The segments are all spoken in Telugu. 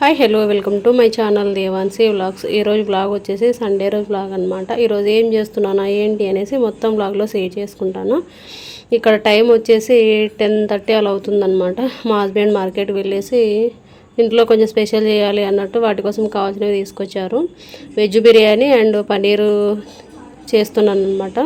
Hi hello welcome to my channel Devansi vlogs. ఈరోజు బ్లాగ్ వచ్చేసి సండే రోజు బ్లాగ్ అనమాట ఈరోజు ఏం చేస్తున్నానా ఏంటి అనేసి మొత్తం బ్లాగ్లో సేవ్ చేసుకుంటాను. ఇక్కడ టైం వచ్చేసి టెన్ థర్టీ అలా అవుతుందన్నమాట. మా హస్బెండ్ మార్కెట్కి వెళ్ళేసి ఇంట్లో కొంచెం స్పెషల్ చేయాలి అన్నట్టు వాటి కోసం కావాల్సినవి తీసుకొచ్చారు. వెజ్ బిర్యానీ అండ్ పన్నీరు చేస్తున్నాను అనమాట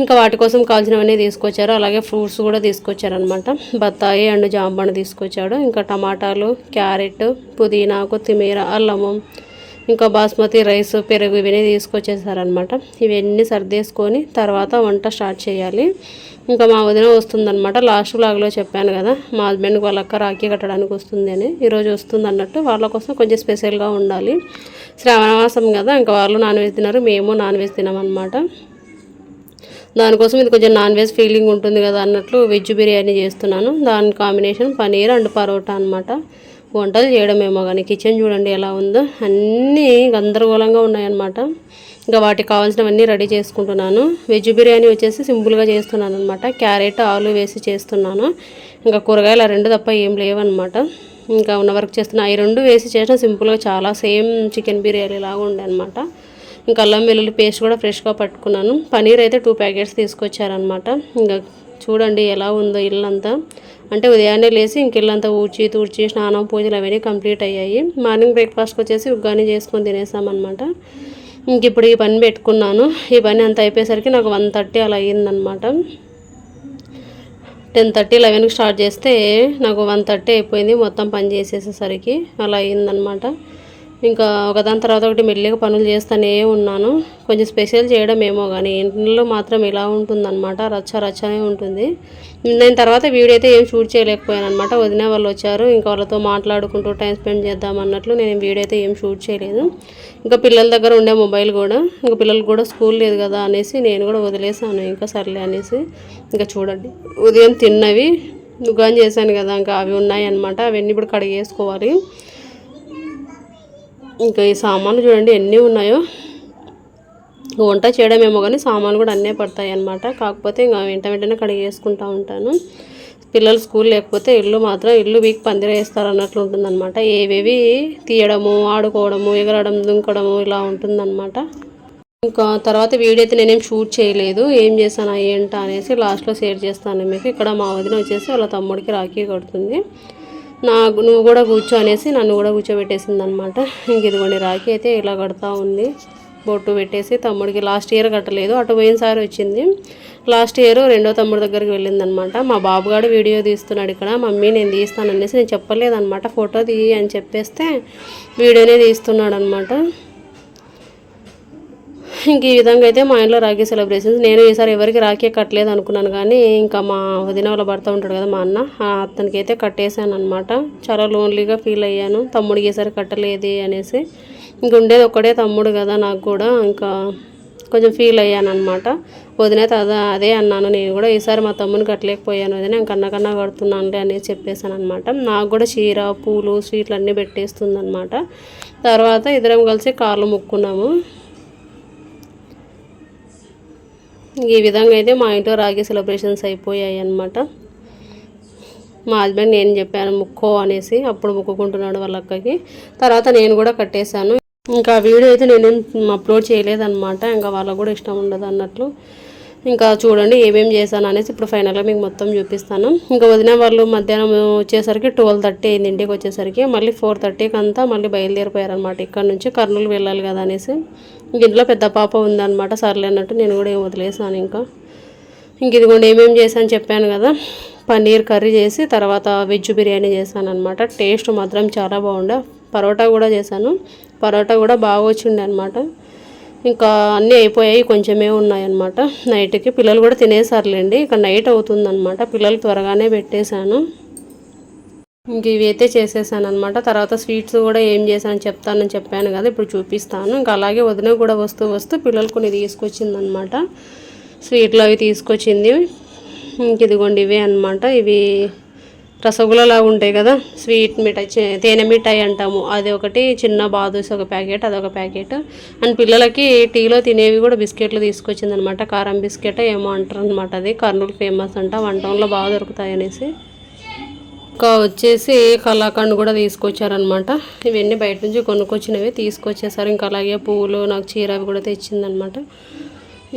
ఇంకా వాటి కోసం కావాల్సినవన్నీ తీసుకొచ్చారు. అలాగే ఫ్రూట్స్ కూడా తీసుకొచ్చారనమాట బత్తాయి అండ్ జాంబండ్ తీసుకొచ్చాడు. ఇంకా టమాటాలు క్యారెట్ పుదీనా కొత్తిమీర అల్లము ఇంకా బాస్మతి రైస్ పెరుగు ఇవన్నీ తీసుకొచ్చేసారనమాట ఇవన్నీ సర్దేసుకొని తర్వాత వంట స్టార్ట్ చేయాలి. ఇంకా మా వదిన వస్తుందనమాట లాస్ట్ బ్లాగ్లో చెప్పాను కదా మా హస్బెండ్ వాళ్ళ అక్క రాఖీ కట్టడానికి వస్తుంది అని. ఈరోజు వస్తుంది అన్నట్టు వాళ్ళ కోసం కొంచెం స్పెషల్గా ఉండాలి. శ్రావణవాసం కదా ఇంకా వాళ్ళు నాన్ వెజ్ తిన్నారు మేము నాన్ వెజ్ తినామన్నమాట. దానికోసం ఇది కొంచెం నాన్ వెజ్ ఫీలింగ్ ఉంటుంది కదా అన్నట్లు వెజ్ బిర్యానీ చేస్తున్నాను. దాని కాంబినేషన్ పనీర్ అండ్ పరోటా అనమాట వంటలు చేయడమేమో కానీ కిచెన్ చూడండి ఎలా ఉందో. అన్నీ గందరగోళంగా ఉన్నాయన్నమాట. ఇంకా వాటికి కావాల్సినవన్నీ రెడీ చేసుకుంటున్నాను. వెజ్ బిర్యానీ వచ్చేసి సింపుల్గా చేస్తున్నాను అనమాట క్యారెట్ ఆలు వేసి చేస్తున్నాను. ఇంకా కూరగాయలు రెండు తప్ప ఏం లేవన్నమాట. ఇంకా ఉన్న వర్క్ చేస్తున్నా ఈ రెండు వేసి చేసిన సింపుల్గా చాలా సేమ్ చికెన్ బిర్యానీ లాగా ఉండే అనమాట ఇంకా అల్లం వెల్లుల్లి పేస్ట్ కూడా ఫ్రెష్గా పట్టుకున్నాను. పనీర్ అయితే టూ ప్యాకెట్స్ తీసుకొచ్చారనమాట ఇంకా చూడండి ఎలా ఉందో ఇల్లంతా. అంటే ఉదయాన్నే లేచి ఇంక ఇల్లంతా ఊడ్చి తూడ్చి స్నానం పూజలు అవన్నీ కంప్లీట్ అయ్యాయి. మార్నింగ్ బ్రేక్ఫాస్ట్కి వచ్చేసి ఉగ్గాని చేసుకొని తినేసామన్నమాట. ఇంక ఇప్పుడు ఈ పని పెట్టుకున్నాను. ఈ పని అంత అయిపోయేసరికి నాకు వన్ థర్టీ అలా అయ్యిందనమాట టెన్ థర్టీ లెవెన్కి స్టార్ట్ చేస్తే నాకు వన్ థర్టీ అయిపోయింది మొత్తం పని చేసేసేసరికి. అలా అయ్యిందనమాట ఇంకా ఒకదాని తర్వాత ఒకటి మెల్లిగా పనులు చేస్తూనే ఉన్నాను. కొంచెం స్పెషల్ చేయడం ఏమో కానీ ఇంట్లో మాత్రం ఇలా ఉంటుందన్నమాట. రచ్చ రచ్చనే ఉంటుంది. నేను తర్వాత వీడియో అయితే ఏం షూట్ చేయలేకపోయాను అనమాట వదిన వాళ్ళు వచ్చారు. ఇంకా వాళ్ళతో మాట్లాడుకుంటూ టైం స్పెండ్ చేద్దాం అన్నట్లు నేను వీడియో అయితే ఏం షూట్ చేయలేదు. ఇంకా పిల్లల దగ్గర ఉండే మొబైల్ కూడా ఇంకా పిల్లలకు కూడా స్కూల్ లేదు కదా అనేసి నేను కూడా వదిలేసాను ఇంకా సర్లే అనేసి ఇంకా చూడండి. ఉదయం తిన్నవి దుకాన్ చేశాను కదా ఇంకా అవి ఉన్నాయి అనమాట అవన్నీ ఇప్పుడు కడిగేసుకోవాలి. ఇంకా ఈ సామాన్లు చూడండి ఎన్ని ఉన్నాయో. వంట చేయడమేమో కానీ సామాన్లు కూడా అన్నీ పడతాయి అనమాట కాకపోతే ఇంకా వెంట వెంటనే కడిగేసుకుంటూ ఉంటాను. పిల్లలు స్కూల్ లేకపోతే ఇల్లు మాత్రం ఇల్లు వీక్ పందిరేస్తారు అన్నట్లు ఉంటుందన్నమాట. ఏవేవి తీయడము ఆడుకోవడము ఎగరడం దుంకడము ఇలా ఉంటుందన్నమాట. ఇంకా తర్వాత వీడియో అయితే నేనేం షూట్ చేయలేదు. ఏం చేశాను ఏంటా అనేసి లాస్ట్లో షేర్ చేస్తాను మీకు. ఇక్కడ మా వదిన వచ్చేసి వాళ్ళ తమ్ముడికి రాఖీ కడుతుంది. నాకు నువ్వు కూడా కూర్చో అనేసి నన్ను కూడా కూర్చోబెట్టేసింది అనమాట ఇంక ఇదిగోండి రాఖీ అయితే ఇలా కడతా ఉంది. బొట్టు పెట్టేసి తమ్ముడికి లాస్ట్ ఇయర్ కట్టలేదు అటు పోయినసారి వచ్చింది. లాస్ట్ ఇయర్ రెండో తమ్ముడి దగ్గరికి వెళ్ళిందనమాట. మా బాబుగాడు వీడియో తీస్తున్నాడు ఇక్కడ మమ్మీ నేను తీస్తాను అనేసి నేను చెప్పలేదనమాట. ఫోటో తీయి అని చెప్పేస్తే వీడియోనే తీస్తున్నాడు అనమాట ఇంక ఈ విధంగా అయితే మా ఇంట్లో రాఖీ సెలబ్రేషన్స్ నేను ఈసారి ఎవరికి రాఖీ కట్టలేదు అనుకున్నాను కానీ ఇంకా మా వదిన వాళ్ళ భర్త ఉంటాడు కదా మా అన్న అతనికి అయితే కట్టేశాను అనమాట చాలా లోన్లీగా ఫీల్ అయ్యాను. తమ్ముడికి ఈసారి కట్టలేదు అనేసి. ఇంక ఉండేది ఒక్కడే తమ్ముడు కదా నాకు కూడా. ఇంకా కొంచెం ఫీల్ అయ్యాను అనమాట వదిన అదే అదే అన్నాను. నేను కూడా ఈసారి మా తమ్ముని కట్టలేకపోయాను వదిన కన్నా కన్నా కడుతున్నానులే అనేసి చెప్పేశాను అనమాట నాకు కూడా చీర పూలు స్వీట్లు అన్నీ పెట్టేస్తుంది అనమాట తర్వాత ఇద్దరం కలిసి కార్లు ముక్కున్నాము ఈ విధంగా అయితే మా ఇంట్లో రాగి సెలబ్రేషన్స్ అయిపోయాయి అనమాట మా హస్బెండ్ నేను చెప్పాను ముక్కో అనేసి అప్పుడు ముక్కుకుంటున్నాడు వాళ్ళ అక్కకి. తర్వాత నేను కూడా కట్టేశాను. ఇంకా వీడియో అయితే నేనేం అప్లోడ్ చేయలేదన్నమాట. ఇంకా వాళ్ళకు కూడా ఇష్టం ఉండదు అన్నట్లు. ఇంకా చూడండి ఏమేమి చేశాను అనేసి ఇప్పుడు ఫైనల్గా మీకు మొత్తం చూపిస్తాను. ఇంకా వదిన వాళ్ళు మధ్యాహ్నం వచ్చేసరికి ట్వెల్వ్ థర్టీ అయింది. ఇంటికి వచ్చేసరికి మళ్ళీ ఫోర్ థర్టీకి అంతా మళ్ళీ బయలుదేరిపోయారనమాట ఇక్కడ నుంచి కర్నూలు వెళ్ళాలి కదా అనేసి. ఇంట్లో పెద్ద పాప ఉందన్నమాట సర్లే అన్నట్టు నేను కూడా ఏం వదిలేసాను ఇంకా. ఇంక ఇదిగోండి ఏమేమి చేశాను చెప్పాను కదా పన్నీర్ కర్రీ చేసి తర్వాత వెజ్ బిర్యానీ చేశాను అనమాట టేస్ట్ మాత్రం చాలా బాగుండే. పరోటా కూడా చేశాను. పరోటా కూడా బాగా వచ్చిండే అనమాట ఇంకా అన్నీ అయిపోయాయి కొంచెమే ఉన్నాయన్నమాట. నైట్కి పిల్లలు కూడా తినేసారులేండి. ఇక నైట్ అవుతుందన్నమాట. పిల్లలు త్వరగానే పెట్టేశాను. ఇంక ఇవైతే చేసేసాను అనమాట తర్వాత స్వీట్స్ కూడా ఏం చేశాను చెప్తానని చెప్పాను కదా ఇప్పుడు చూపిస్తాను. ఇంకా అలాగే వదిన కూడా వస్తూ వస్తూ పిల్లలు కొన్ని తీసుకొచ్చిందనమాట స్వీట్లు అవి తీసుకొచ్చింది. ఇంక ఇదిగోండి ఇవే అనమాట ఇవి రసగుల్లలా ఉంటాయి కదా స్వీట్ మిఠాయి తేనె మిఠాయి అంటాము. అది ఒకటి చిన్న బాదుస్ ఒక ప్యాకెట్ అదొక ప్యాకెట్. అండ్ పిల్లలకి టీలో తినేవి కూడా బిస్కెట్లు తీసుకొచ్చింది అనమాట కారం బిస్కెట్ ఏమో అంటారు అనమాట అది. కర్నూలు ఫేమస్ అంట వంటంలో బాగా దొరుకుతాయి అనేసి ఇంకా వచ్చేసి కళాఖండ్ కూడా తీసుకొచ్చారనమాట ఇవన్నీ బయట నుంచి కొనుక్కొచ్చినవి తీసుకొచ్చేసారు. ఇంకా అలాగే పువ్వులు నాకు చీర అవి కూడా తెచ్చిందనమాట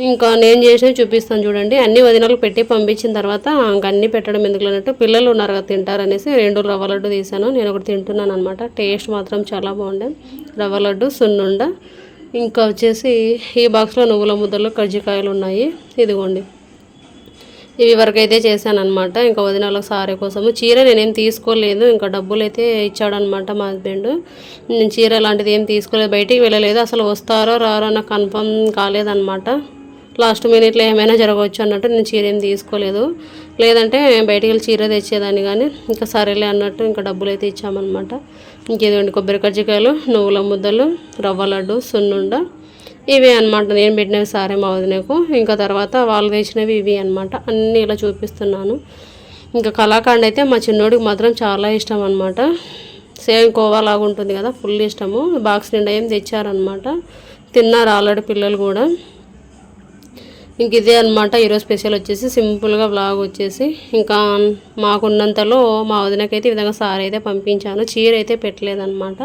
ఇంకా నేను చేసినవి చూపిస్తాను చూడండి. అన్ని వదినాలకు పెట్టి పంపించిన తర్వాత ఇంకా అన్నీ పెట్టడం ఎందుకు అన్నట్టు పిల్లలు ఉన్నారు కదా తింటారనేసి రెండు రవ్వ లడ్డు తీసాను నేను ఒకటి తింటున్నాను అనమాట టేస్ట్ మాత్రం చాలా బాగుండే. రవ్వ లడ్డు సున్నుండ. ఇంకా వచ్చేసి ఈ బాక్స్లో నువ్వుల ముద్దలు కజ్జికాయలు ఉన్నాయి. ఇదిగోండి. ఇవి వరకు అయితే చేశాను అనమాట ఇంకా వదిన వాళ్ళకి సారీ కోసము చీర నేనేం తీసుకోలేదు. ఇంకా డబ్బులు అయితే ఇచ్చాడనమాట మా హస్బెండ్. నేను చీర లాంటిది ఏం తీసుకోలేదు. బయటికి వెళ్ళలేదు. అసలు వస్తారో రారో నాకు కన్ఫర్మ్ కాలేదన్నమాట. లాస్ట్ మినిట్లో ఏమైనా జరగవచ్చు అన్నట్టు నేను చీర ఏం తీసుకోలేదు. లేదంటే బయటికి వెళ్ళి చీర తెచ్చేదాన్ని కానీ ఇంకా సరేలే అన్నట్టు ఇంకా డబ్బులు అయితే ఇచ్చామన్నమాట. ఇంకేదండి కొబ్బరి కజ్జికాయలు నువ్వుల ముద్దలు రవ్వ లడ్డు సున్నుండ ఇవే అనమాట నేను పెట్టినవి సారే మా వదినకు ఇంకా తర్వాత వాళ్ళు తెచ్చినవి ఇవి అనమాట అన్నీ ఇలా చూపిస్తున్నాను. ఇంకా కళాఖండ్ అయితే మా చిన్నోడికి మాత్రం చాలా ఇష్టం అనమాట సేమ్ కోవా లాగా ఉంటుంది కదా ఫుల్ ఇష్టము. బాక్స్ నిండా ఏం తెచ్చారనమాట తిన్నారు ఆల్రెడీ పిల్లలు కూడా. ఇంక ఇదే అనమాట ఈరోజు స్పెషల్ వచ్చేసి సింపుల్గా బ్లాగ్ వచ్చేసి. ఇంకా మాకున్నంతలో మా వదినకైతే ఈ విధంగా సారీ అయితే పంపించాను. చీర అయితే పెట్టలేదన్నమాట.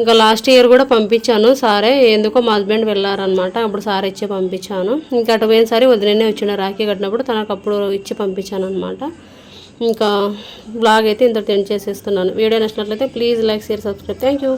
ఇంకా లాస్ట్ ఇయర్ కూడా పంపించాను సారే ఎందుకో మా హస్బెండ్ వెళ్ళారనమాట అప్పుడు సార్ ఇచ్చి పంపించాను. ఇంకా అటు పోయినసారి వదిలేనే వచ్చిన రాఖీ కట్టినప్పుడు తనకు అప్పుడు ఇచ్చి పంపించాను అనమాట ఇంకా బ్లాగ్ అయితే ఇంత టెన్ చేసేస్తున్నాను. వీడియో నచ్చినట్లయితే please like share subscribe. Thank you